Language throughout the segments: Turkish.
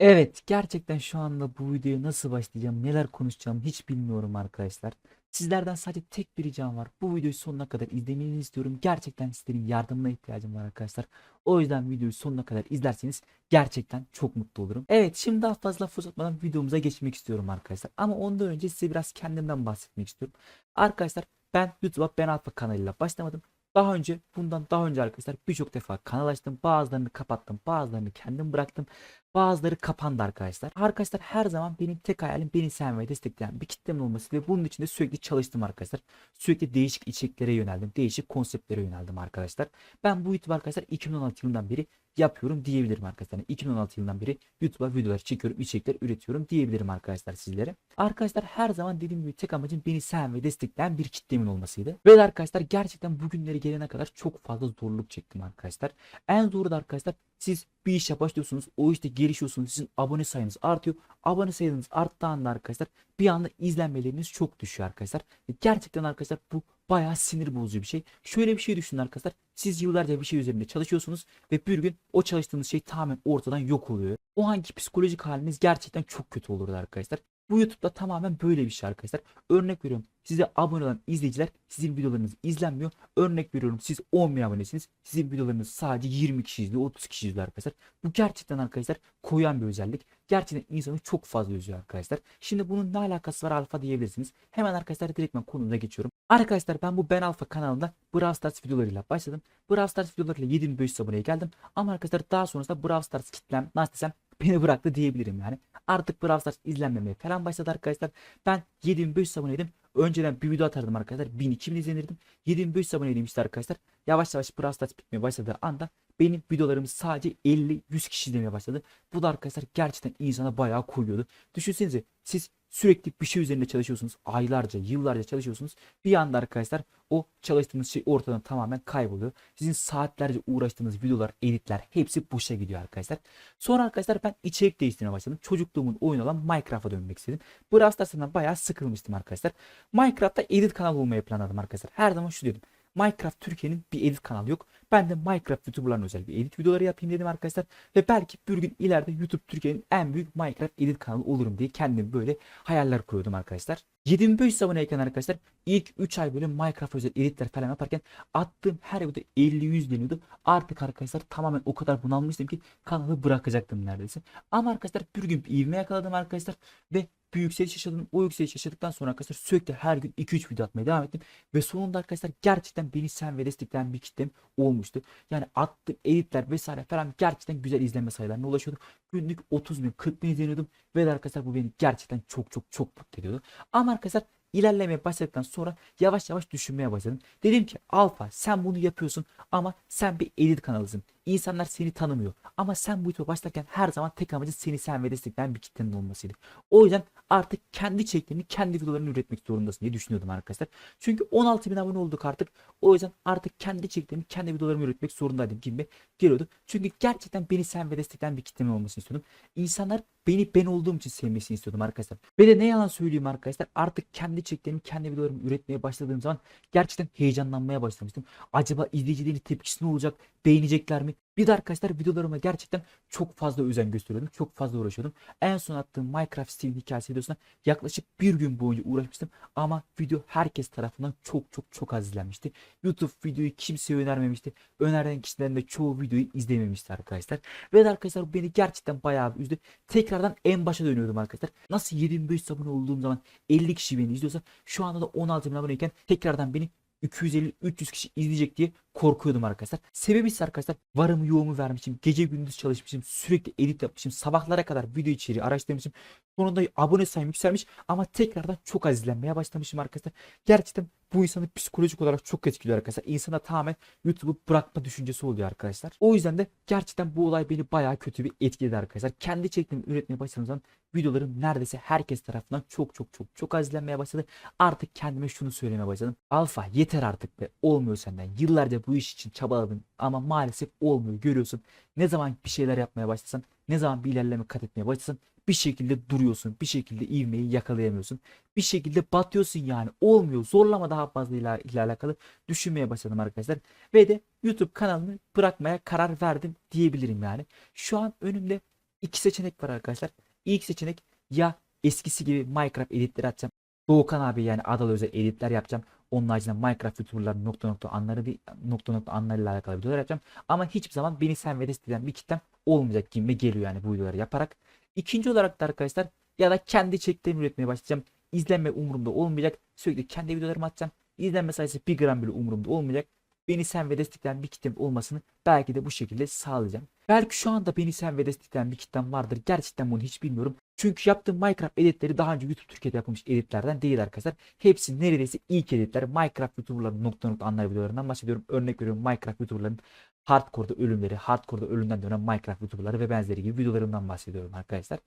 Evet, gerçekten şu anda bu videoya nasıl başlayacağım, neler konuşacağım hiç bilmiyorum arkadaşlar. Sizlerden sadece tek bir ricam var. Bu videoyu sonuna kadar izlemenizi istiyorum. Gerçekten sizlerin yardımına ihtiyacım var arkadaşlar. O yüzden videoyu sonuna kadar izlerseniz gerçekten çok mutlu olurum. Evet, şimdi daha fazla laf videomuza geçmek istiyorum arkadaşlar. Ama ondan önce size biraz kendimden bahsetmek istiyorum. Arkadaşlar ben YouTube'a Ben Alfa kanalıyla başlamadım. Daha önce bundan daha önce arkadaşlar birçok defa kanal açtım. Bazılarını kapattım. Bazılarını kendim bıraktım. Bazıları kapandı arkadaşlar. Arkadaşlar her zaman benim tek hayalim beni sevmeyi destekleyen bir kitlemin olması ve bunun için de sürekli çalıştım arkadaşlar. Sürekli değişik içeriklere yöneldim. Değişik konseptlere yöneldim arkadaşlar. Ben bu YouTube arkadaşlar 2016 yılından beri yapıyorum diyebilirim arkadaşlar. Yani 2016 yılından beri YouTube'a videolar çekiyorum, içerikler üretiyorum diyebilirim arkadaşlar sizlere. Arkadaşlar her zaman dediğim gibi tek amacım beni seven ve destekleyen bir kitlemin olmasıydı. Ve arkadaşlar gerçekten bugünleri gelene kadar çok fazla zorluk çektim arkadaşlar. En zoru da arkadaşlar siz bir işe başlıyorsunuz. O işte gelişiyorsunuz. Sizin abone sayınız artıyor. Abone sayınız arttığı anda arkadaşlar bir anda izlenmeleriniz çok düşüyor arkadaşlar. Gerçekten arkadaşlar bu bayağı sinir bozucu bir şey. Şöyle bir şey düşünün arkadaşlar. Siz yıllarca bir şey üzerinde çalışıyorsunuz ve bir gün o çalıştığınız şey tamamen ortadan yok oluyor. O anki psikolojik haliniz gerçekten çok kötü olurdu arkadaşlar. Bu YouTube'da tamamen böyle bir şey arkadaşlar. Örnek veriyorum size abone olan izleyiciler sizin videolarınız izlenmiyor. Örnek veriyorum siz 10 bin abonesiniz. Sizin videolarınız sadece 20 kişi izliyor 30 kişi izliyor arkadaşlar. Bu gerçekten arkadaşlar koyan bir özellik. Gerçekten insanı çok fazla üzüyor arkadaşlar. Şimdi bunun ne alakası var alfa diyebilirsiniz. Hemen arkadaşlar direktmen konumuza geçiyorum. Arkadaşlar ben bu Ben Alfa kanalında Brawl Stars videolarıyla başladım. Brawl Stars videolarıyla 7500 aboneye geldim. Ama arkadaşlar daha sonrasında Brawl Stars kitlem nasıl desem beni bıraktı diyebilirim yani. Artık Brawl Stars izlenmemeye falan başladı arkadaşlar. Ben 7500 aboneydim. Önceden bir video atardım arkadaşlar. 1000 2000 izlenirdim. 7500 aboneydim işte arkadaşlar. Yavaş yavaş Brawl Stars bitmeye başladığı anda benim videolarım sadece 50-100 kişi izlemeye başladı. Bu da arkadaşlar gerçekten insana bayağı koyuyordu. Düşünsenize siz sürekli bir şey üzerinde çalışıyorsunuz. Aylarca, yıllarca çalışıyorsunuz. Bir anda arkadaşlar o çalıştığınız şey ortadan tamamen kayboluyor. Sizin saatlerce uğraştığınız videolar, editler hepsi boşa gidiyor arkadaşlar. Sonra arkadaşlar ben içerik değiştirmeye başladım. Çocukluğumun oyunu olan Minecraft'a dönmek istedim. Brawl Stars'tan bayağı sıkılmıştım arkadaşlar. Minecraft'ta edit kanalı olmayı planladım arkadaşlar. Her zaman şu diyordum. Minecraft Türkiye'nin bir edit kanalı yok. Ben de Minecraft YouTuber'ların özel bir edit videoları yapayım dedim arkadaşlar. Ve belki bir gün ileride YouTube Türkiye'nin en büyük Minecraft edit kanalı olurum diye kendim böyle hayaller kuruyordum arkadaşlar. 7500 aboneyken arkadaşlar ilk 3 ay böyle Minecraft özel editler falan yaparken attığım her video 50-100 deniyordu. Artık arkadaşlar tamamen o kadar bunalmıştım ki kanalı bırakacaktım neredeyse. Ama arkadaşlar bir gün bir ivme yakaladım arkadaşlar ve bir yükseliş yaşadım. O yükseliş yaşadıktan sonra arkadaşlar sürekli her gün 2-3 video atmaya devam ettim. Ve sonunda arkadaşlar gerçekten beni sen ve destekleyen bir kitlem olmuştu. Yani attığım editler vesaire falan gerçekten güzel izlenme sayılarına ulaşıyordu. Günlük 30 bin 40 bin izleniyordum. Ve arkadaşlar bu beni gerçekten çok çok çok mutlu ediyordu. Ama arkadaşlar ilerlemeye başladıktan sonra yavaş yavaş düşünmeye başladım. Dedim ki Alfa sen bunu yapıyorsun ama sen bir edit kanalısın. İnsanlar seni tanımıyor. Ama sen bu YouTube'a başlarken her zaman tek amacın seni sen ve destekleyen bir kitlenin olmasıydı. O yüzden artık kendi içeriklerini, kendi videolarını üretmek zorundasın diye düşünüyordum arkadaşlar. Çünkü 16 bin abone olduk artık. O yüzden artık kendi içeriklerimi, kendi videolarımı üretmek zorundaydım gibi geliyordu. Çünkü gerçekten beni sen ve destekleyen bir kitlemin olmasını istiyordum. İnsanlar beni ben olduğum için sevmesini istiyordum arkadaşlar. Ve de ne yalan söyleyeyim arkadaşlar artık kendi içeriklerimi, kendi videolarımı üretmeye başladığım zaman gerçekten heyecanlanmaya başlamıştım. Acaba izleyicilerin tepkisi ne olacak? Beğenecekler mi? Bir de arkadaşlar videolarıma gerçekten çok fazla özen gösteriyordum. Çok fazla uğraşıyordum. En son attığım Minecraft Steam hikayesi videosuna yaklaşık bir gün boyunca uğraşmıştım. Ama video herkes tarafından çok çok çok az izlenmişti. YouTube videoyu kimseye önermemişti. Öneren kişilerin de çoğu videoyu izlememişti arkadaşlar. Ve de arkadaşlar bu beni gerçekten bayağı üzdü. Tekrardan en başa dönüyordum arkadaşlar. Nasıl 7500 abone olduğum zaman 50 kişi beni izliyorsa şu anda da 16 bin aboneyken tekrardan beni 250-300 kişi izleyecek diye korkuyordum arkadaşlar. Sebebi ise arkadaşlar varımı yoğumu vermişim. Gece gündüz çalışmışım. Sürekli edit yapmışım. Sabahlara kadar video içeriği araştırmışım. Sonunda abone sayım yükselmiş ama tekrardan çok az izlenmeye başlamışım arkadaşlar. Gerçekten bu insanı psikolojik olarak çok etkiliyor arkadaşlar. İnsana tamamen YouTube'u bırakma düşüncesi oluyor arkadaşlar. O yüzden de gerçekten bu olay beni bayağı kötü bir etkiledi arkadaşlar. Kendi içeriklerimi üretmeye başladığım zaman videolarım neredeyse herkes tarafından çok çok çok çok az izlenmeye başladı. Artık kendime şunu söylemeye başladım. Alfa yeter artık be. Olmuyor senden. Yıllarca bu iş için çabaladın ama maalesef olmuyor. Görüyorsun. Ne zaman bir şeyler yapmaya başlasan, ne zaman bir ilerleme kat etmeye başlasan bir şekilde duruyorsun. Bir şekilde ivmeyi yakalayamıyorsun. Bir şekilde batıyorsun yani. Olmuyor. Zorlama daha fazla ile, ile alakalı düşünmeye başladım arkadaşlar. Ve de YouTube kanalını bırakmaya karar verdim diyebilirim yani. Şu an önümde İki seçenek var arkadaşlar. İlk seçenek ya eskisi gibi Minecraft editleri atacağım. Doğukan abi yani Adalı özel editler yapacağım. Onun haricinde Minecraft YouTuber'ların nokta nokta anları bir nokta nokta anlarıyla alakalı videolar yapacağım. Ama hiçbir zaman beni sen ve desteğinden bir kitlem olmayacak gibi geliyor yani bu videoları yaparak. İkinci olarak da arkadaşlar ya da kendi çektiğimi üretmeye başlayacağım. İzlenme umurumda olmayacak. Sürekli kendi videolarımı atacağım. İzlenme sayısı bir gram bile umurumda olmayacak. Beni sen ve destekleyen bir kitlem olmasını belki de bu şekilde sağlayacağım. Belki şu anda beni sen ve destekleyen bir kitlem vardır. Gerçekten bunu hiç bilmiyorum. Çünkü yaptığım Minecraft editleri daha önce YouTube Türkiye'de yapılmış editlerden değil arkadaşlar. Hepsi neredeyse ilk editler. Minecraft YouTuber'ların nokta nokta anlar videolarından bahsediyorum. Örnek veriyorum Minecraft YouTuber'ların hardcore'da ölümleri, hardcore'da ölümden dönen Minecraft YouTuber'ları ve benzeri gibi videolarından bahsediyorum arkadaşlar.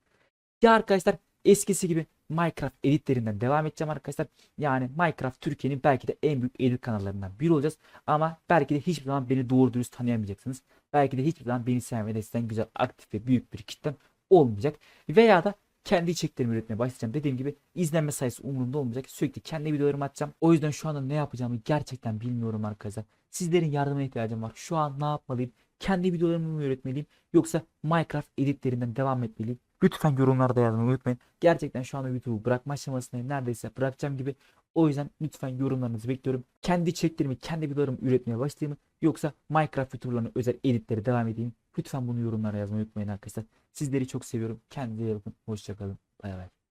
Ya arkadaşlar eskisi gibi Minecraft editlerinden devam edeceğim arkadaşlar. Yani Minecraft Türkiye'nin belki de en büyük edit kanallarından biri olacağız. Ama belki de hiçbir zaman beni doğru dürüst tanıyamayacaksınız. Belki de hiçbir zaman beni destekleyen güzel, aktif ve büyük bir kitlem olmayacak. Veya da kendi içeriklerimi üretmeye başlayacağım. Dediğim gibi izlenme sayısı umurumda olmayacak. Sürekli kendi videolarımı atacağım. O yüzden şu anda ne yapacağımı gerçekten bilmiyorum arkadaşlar. Sizlerin yardımına ihtiyacım var. Şu an ne yapmalıyım? Kendi videolarımı mı üretmeliyim? Yoksa Minecraft editlerinden devam etmeliyim? Lütfen yorumlarda yazmayı unutmayın. Gerçekten şu anda YouTube'u bırakma aşamasındayım. Neredeyse bırakacağım gibi. O yüzden lütfen yorumlarınızı bekliyorum. Kendi içeriklerimi, kendi videolarımı üretmeye başlayayım mı? Yoksa Minecraft YouTuber'larına özel editleri devam edeyim. Lütfen bunu yorumlara yazmayı unutmayın arkadaşlar. Sizleri çok seviyorum. Kendinize iyi bakın. Hoşçakalın. Bay bay.